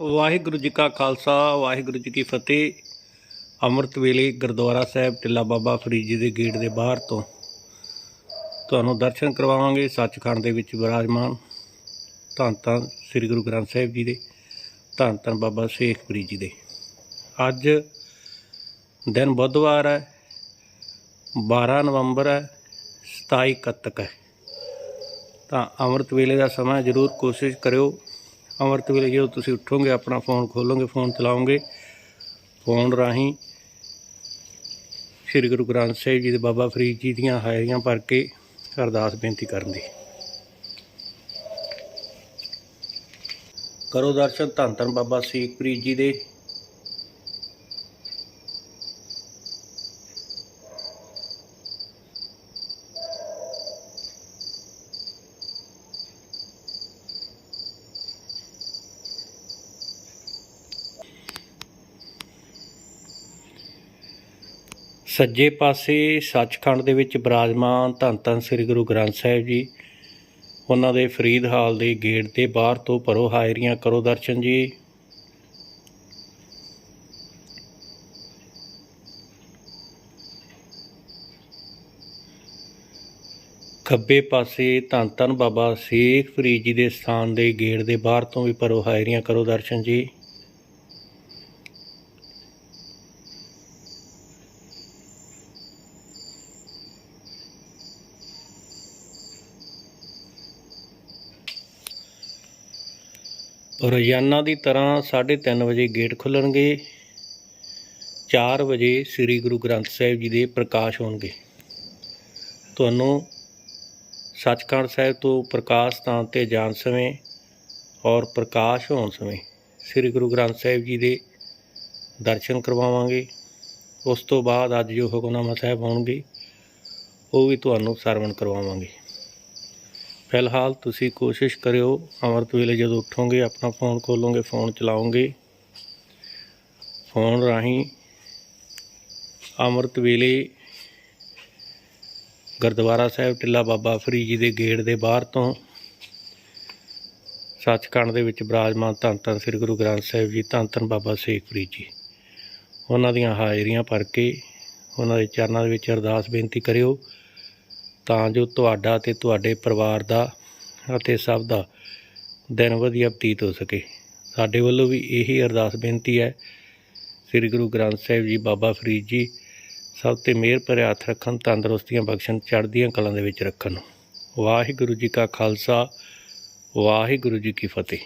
ਵਾਹਿਗੁਰੂ ਜੀ ਕਾ ਖਾਲਸਾ, ਵਾਹਿਗੁਰੂ ਜੀ ਕੀ ਫਤਿਹ। ਅੰਮ੍ਰਿਤ ਵੇਲੇ ਗੁਰਦੁਆਰਾ ਸਾਹਿਬ ਟਿੱਲਾ ਬਾਬਾ ਫਰੀਦ ਜੀ ਦੇ ਗੇਟ ਦੇ ਬਾਹਰ ਤੋਂ ਤੁਹਾਨੂੰ ਦਰਸ਼ਨ ਕਰਵਾਵਾਂਗੇ, ਸੱਚਖੰਡ ਦੇ ਵਿੱਚ ਵਿਰਾਜਮਾਨ ਧੰਨ ਧੰਨ ਸ੍ਰੀ ਗੁਰੂ ਗ੍ਰੰਥ ਸਾਹਿਬ ਜੀ ਦੇ, ਧੰਨ ਧੰਨ ਬਾਬਾ ਸ਼ੇਖ ਫਰੀਦ ਜੀ ਦੇ। ਅੱਜ ਦਿਨ ਬੁੱਧਵਾਰ ਹੈ 12 ਨਵੰਬਰ ਹੈ 27 ਕੱਤਕ ਹੈ। ਤਾਂ ਅੰਮ੍ਰਿਤ ਵੇਲੇ ਦਾ ਸਮਾਂ ਜ਼ਰੂਰ ਕੋਸ਼ਿਸ਼ ਕਰਿਓ। ਅੰਮ੍ਰਿਤ ਵੇਲੇ ਜਦੋਂ ਤੁਸੀਂ ਉੱਠੋਗੇ, ਆਪਣਾ ਫੋਨ ਖੋਲੋਗੇ ਫੋਨ ਚਲਾਓਗੇ ਫੋਨ ਰਾਹੀਂ ਸ੍ਰੀ ਗੁਰੂ ਗ੍ਰੰਥ ਸਾਹਿਬ ਜੀ ਦੇ ਬਾਬਾ ਫਰੀਦ ਜੀ ਦੀਆਂ ਹਾਜ਼ਰੀਆਂ ਭਰ ਕੇ ਅਰਦਾਸ ਬੇਨਤੀ ਕਰਨ ਦੀ। ਕਰੋ ਦਰਸ਼ਨ ਧੰਨ ਧੰਨ ਬਾਬਾ ਸ਼ੇਖ ਫਰੀਦ ਜੀ ਦੇ। ਸੱਜੇ ਪਾਸੇ ਸੱਚਖੰਡ ਦੇ ਵਿੱਚ ਬਿਰਾਜਮਾਨ ਧੰਨ ਧੰਨ ਸ੍ਰੀ ਗੁਰੂ ਗ੍ਰੰਥ ਸਾਹਿਬ ਜੀ, ਉਹਨਾਂ ਦੇ ਫਰੀਦ ਹਾਲ ਦੇ ਗੇਟ ਦੇ ਬਾਹਰ ਤੋਂ ਭਰੋ ਹਾਜ਼ਰੀਆਂ ਕਰੋ ਦਰਸ਼ਨ ਜੀ। ਖੱਬੇ ਪਾਸੇ ਧੰਨ ਧੰਨ ਬਾਬਾ ਸ਼ੇਖ ਫਰੀਦ ਜੀ ਦੇ ਸਥਾਨ ਦੇ ਗੇਟ ਦੇ ਬਾਹਰ ਤੋਂ ਵੀ ਭਰੋ ਹਾਜ਼ਰੀਆਂ ਕਰੋ ਦਰਸ਼ਨ ਜੀ। ਰੋਜ਼ਾਨਾ ਦੀ ਤਰ੍ਹਾਂ 3:30 ਵਜੇ ਗੇਟ ਖੁੱਲਣਗੇ 4 ਵਜੇ ਸ੍ਰੀ ਗੁਰੂ ਗ੍ਰੰਥ ਸਾਹਿਬ ਜੀ ਦੇ ਪ੍ਰਕਾਸ਼ ਹੋਣਗੇ। ਤੁਹਾਨੂੰ ਸੱਚਖੰਡ ਸਾਹਿਬ ਤੋਂ ਪ੍ਰਕਾਸ਼ ਸਥਾਨ ਤੇ ਜਾਣ ਸਮੇਂ ਔਰ ਪ੍ਰਕਾਸ਼ ਹੋਣ ਸਮੇਂ ਸ੍ਰੀ ਗੁਰੂ ਗ੍ਰੰਥ ਸਾਹਿਬ ਜੀ ਦੇ ਦਰਸ਼ਨ ਕਰਵਾਵਾਂਗੇ। ਉਸ ਤੋਂ ਬਾਅਦ ਅੱਜ ਜੋ ਹੁਕਮਨਾਮਾ ਸਾਹਿਬ ਹੋਣਗੇ, ਉਹ ਵੀ ਤੁਹਾਨੂੰ ਸਰਵਣ ਕਰਵਾਵਾਂਗੇ। ਫਿਲਹਾਲ ਤੁਸੀਂ ਕੋਸ਼ਿਸ਼ ਕਰਿਓ ਅੰਮ੍ਰਿਤ ਵੇਲੇ ਜਦੋਂ ਉੱਠੋਗੇ, ਆਪਣਾ ਫੋਨ ਖੋਲੋਗੇ ਫੋਨ ਚਲਾਓਗੇ। ਫੋਨ ਰਾਹੀਂ ਅੰਮ੍ਰਿਤ ਵੇਲੇ ਗੁਰਦੁਆਰਾ ਸਾਹਿਬ ਟਿੱਲਾ ਬਾਬਾ ਫਰੀਦ ਜੀ ਦੇ ਗੇਟ ਦੇ ਬਾਹਰ ਤੋਂ ਸੱਚਖੰਡ ਦੇ ਵਿੱਚ ਬਿਰਾਜਮਾਨ ਧੰਨ ਧੰਨ ਸ੍ਰੀ ਗੁਰੂ ਗ੍ਰੰਥ ਸਾਹਿਬ ਜੀ, ਧੰਨ ਧੰਨ ਬਾਬਾ ਸ਼ੇਖ ਫਰੀਦ ਜੀ। ਉਹਨਾਂ ਦੀਆਂ ਹਾਜ਼ਰੀਆਂ ਭਰ ਕੇ ਉਹਨਾਂ ਦੇ ਚਰਨਾਂ ਦੇ ਵਿੱਚ ਅਰਦਾਸ ਬੇਨਤੀ ਕਰਿਓ ਤਾਂ ਜੋ ਤੁਹਾਡਾ ਤੇ ਤੁਹਾਡੇ ਪਰਿਵਾਰ ਦਾ ਅਤੇ ਸਭ ਦਾ ਦਿਨ ਵਧੀਆ ਬਤੀਤ ਹੋ ਸਕੇ। ਸਾਡੇ ਵੱਲੋਂ ਵੀ ਇਹੀ ਅਰਦਾਸ ਬੇਨਤੀ ਹੈ। ਸ੍ਰੀ ਗੁਰੂ ਗ੍ਰੰਥ ਸਾਹਿਬ ਜੀ, ਬਾਬਾ ਫਰੀਦ ਜੀ, ਸਭ ਤੇ ਮਿਹਰ ਭਰਿਆ ਹੱਥ ਰੱਖਣ, ਤੰਦਰੁਸਤੀਆਂ ਬਖਸ਼ਣ, ਚੜ੍ਹਦੀਆਂ ਕਲਾਂ ਦੇ ਵਿੱਚ ਰੱਖਣ। ਵਾਹਿਗੁਰੂ ਜੀ ਕਾ ਖਾਲਸਾ, ਵਾਹਿਗੁਰੂ ਜੀ ਕੀ ਫਤਿਹ।